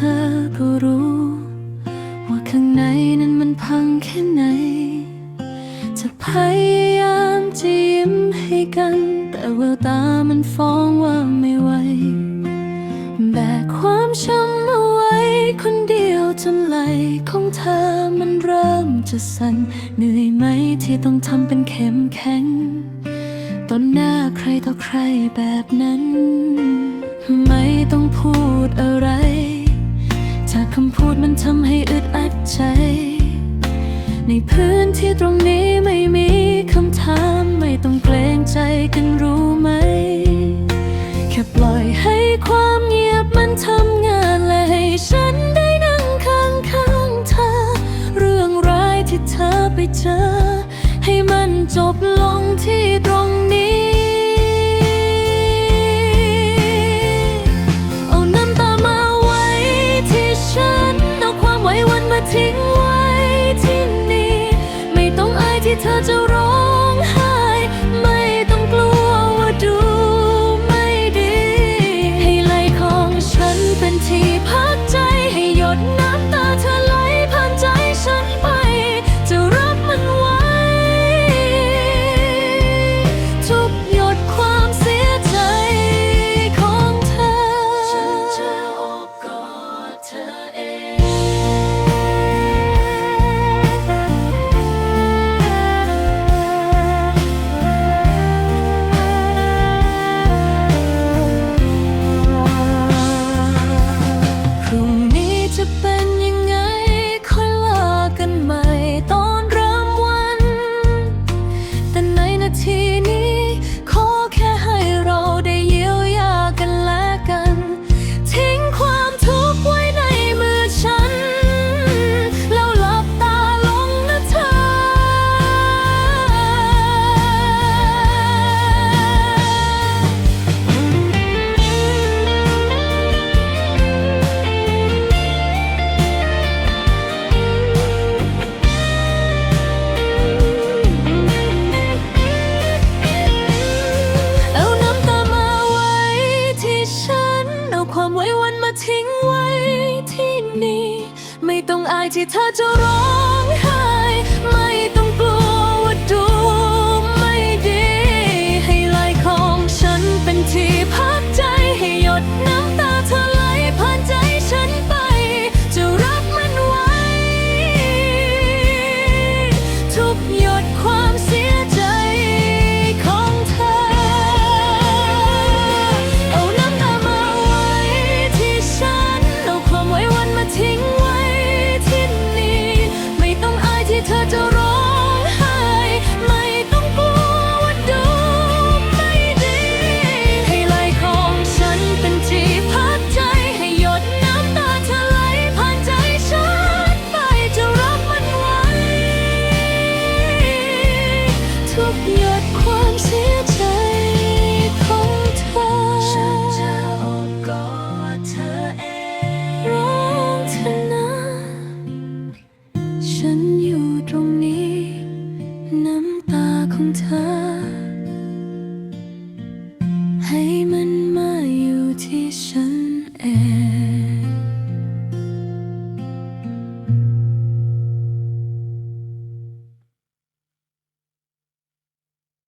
องแต่เธอก็รู้ ว่าข้างในนั้นมันพังแค่ไหน จะพยายามจะยิ้มให้กัน แต่แววตามันฟ้องว่าไม่ไหวแบกความช้ำเอาไว้คนเดียวจนไหลของเธอมันเริ่มจะสั่นเหนื่อยไหมที่ต้องทำเป็นเข้มแข็งต่อหน้าใครต่อใครแบบนั้น ไม่ต้องพูดอะไร คำพูดมันทำให้อึดอัดใจ ในพื้นที่ตรงนี้ไม่มีคำถามไม่ต้องเกรงใจกันรู้ไหม แค่ปล่อยให้ความเงียบมันทำงานและให้ฉันได้นั่งข้างข้างๆเธอ เรื่องร้ายที่เธอไปเจอ ทิ้งไว้ที่นี่ ไม่ต้องอายที่เธอจะร้อ เอาความไว้วันมาทิ้งไว้ที่นี่ ไม่ต้องอายที่เธอจะร้องไห้ ไม่ต้อง หยุดความเสียใจ